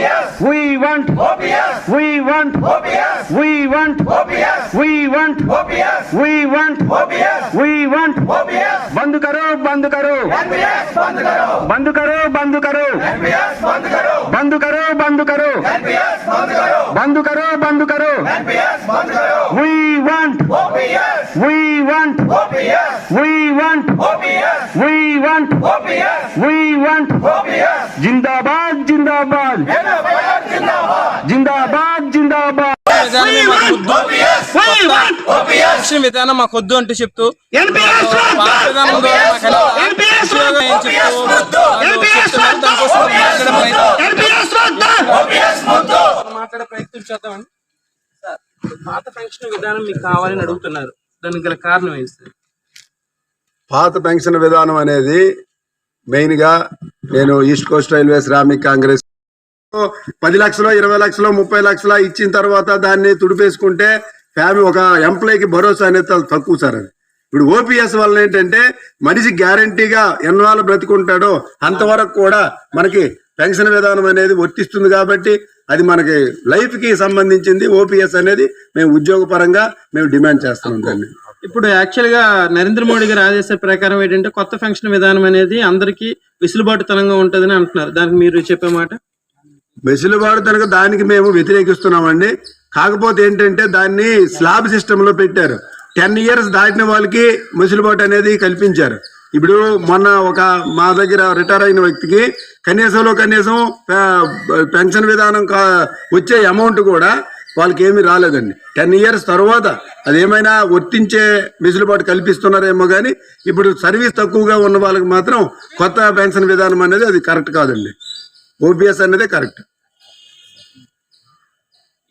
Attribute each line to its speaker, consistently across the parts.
Speaker 1: yes. We we want OPS. We want OPS. We want OPS. We want OPS. We want OPS. We want OPS. बंद करो बंद करो NPS बंद करो बंद करो बंद करो NPS बंद करो बंद करो बंद करो NPS बंद करो बंद करो बंद करो NPS बंद करो We want OPS. We want OPS. We want OPS. We want OPS. We want OPS.
Speaker 2: Jindabad, jindabad. జిందాబాద్ జిందాబాద్ రాష్ట్రం విధానం మాకు వద్దు అంటూ చెప్తూ పాత పెన్షన్ విధానం మీకు కావాలని అడుగుతున్నారు. కారణం
Speaker 3: పాత పెన్షన్ విధానం అనేది నేను east coast railway Shramik Congress పది లక్షలు ఇరవై లక్షలు ముప్పై లక్షలు ఇచ్చిన తర్వాత దాన్ని తుడిపేసుకుంటే ఫ్యామిలీ ఒక ఎంప్లాయీకి భరోసా అనేది తక్కువ సార్ అది. ఇప్పుడు ఓపీఎస్ వల్ల ఏంటంటే మనిషి గ్యారంటీగా ఎన్నాళ్ళు బ్రతుకుంటాడో అంతవరకు కూడా మనకి పెన్షన్ విధానం అనేది వర్తిస్తుంది కాబట్టి అది మనకి లైఫ్కి సంబంధించింది ఓపీఎస్ అనేది మేము ఉద్యోగపరంగా మేము డిమాండ్ చేస్తున్నాం దాన్ని.
Speaker 2: ఇప్పుడు యాక్చువల్గా నరేంద్ర మోడీ గారు ఆదేశాల ప్రకారం ఏంటంటే కొత్త పెన్షన్ విధానం అనేది అందరికీ విసులుబాటుతనంగా ఉంటుందని అంటున్నారు. దానికి మీరు చెప్పే మాట?
Speaker 3: వెసులుబాటు తనక దానికి మేము వ్యతిరేకిస్తున్నామండి. కాకపోతే ఏంటంటే దాన్ని స్లాబ్ సిస్టమ్లో పెట్టారు. టెన్ ఇయర్స్ దాటిన వాళ్ళకి వెసులుబాటు అనేది కల్పించారు. ఇప్పుడు మొన్న ఒక మా దగ్గర రిటైర్ అయిన వ్యక్తికి కనీసంలో కనీసం పెన్షన్ విధానం కా- వచ్చే అమౌంట్ కూడా వాళ్ళకి ఏమీ రాలేదండి. టెన్ ఇయర్స్ తర్వాత అదేమైనా వర్తించే వెసులుబాటు కల్పిస్తున్నారేమో కానీ ఇప్పుడు సర్వీస్ తక్కువగా ఉన్న వాళ్ళకి మాత్రం కొత్త పెన్షన్ విధానం అనేది అది కరెక్ట్ కాదండి. ఓపీఎస్ అనేది కరెక్ట్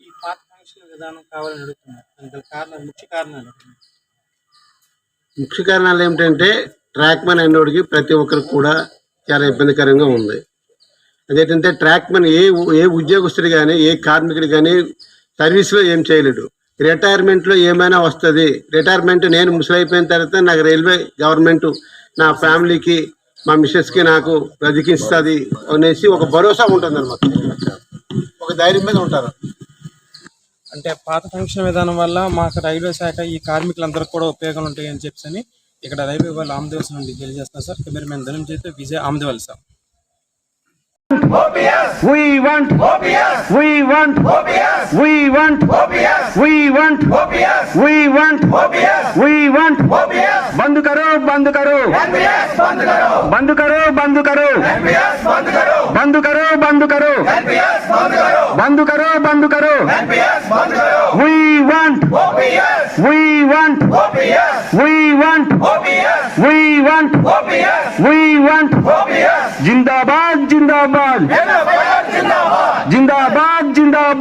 Speaker 2: ఈ పాత పెన్షన్ విధానం కావాలని అడుగుతున్నారు. దానికి కారణాలు ముఖ్య కారణాలు
Speaker 4: ముఖ్య కారణాలు ఏమిటంటే ట్రాక్ మ్యాన్ అనేవాడికి ప్రతి ఒక్కరికి కూడా చాలా ఇబ్బందికరంగా ఉంది. అదేంటంటే ట్రాక్ మ్యాన్ ఏ ఏ ఉద్యోగస్తుడు కానీ ఏ కార్మికుడు కానీ సర్వీస్లో ఏం చేయలేడు. రిటైర్మెంట్లో ఏమైనా వస్తుంది. రిటైర్మెంట్ నేను ముసలైపోయిన తర్వాత నాకు రైల్వే గవర్నమెంట్ నా ఫ్యామిలీకి మా మిస్సెస్కి నాకు బ్రతికిస్తుంది అనేసి ఒక భరోసా ఉంటుంది అనమాట ఒక ధైర్యం మీద ఉంటారు.
Speaker 2: అంటే పాత ఫంక్షన్ విధానం వల్ల మాకు రైల్వే శాఖ ఈ కార్మికులందరికీ కూడా ఉపయోగాలు ఉంటాయని చెప్పి ఇక్కడ రైల్వే వాళ్ళు ఆమదేవల్స్ నుండి తెలియజేస్తున్నారు సార్ కెమెరామెన్ ధనం చేస్తే Vijay ఆమదేవల్ sir
Speaker 1: We want OPS. We want OPS. We want OPS. We want OPS. We want OPS. We want OPS. NPS NPS NPS बंद करो बंद करो we want we want we want we want we want जिंदाबाद जिंदाबाद जिंदाबाद जिंदाबाद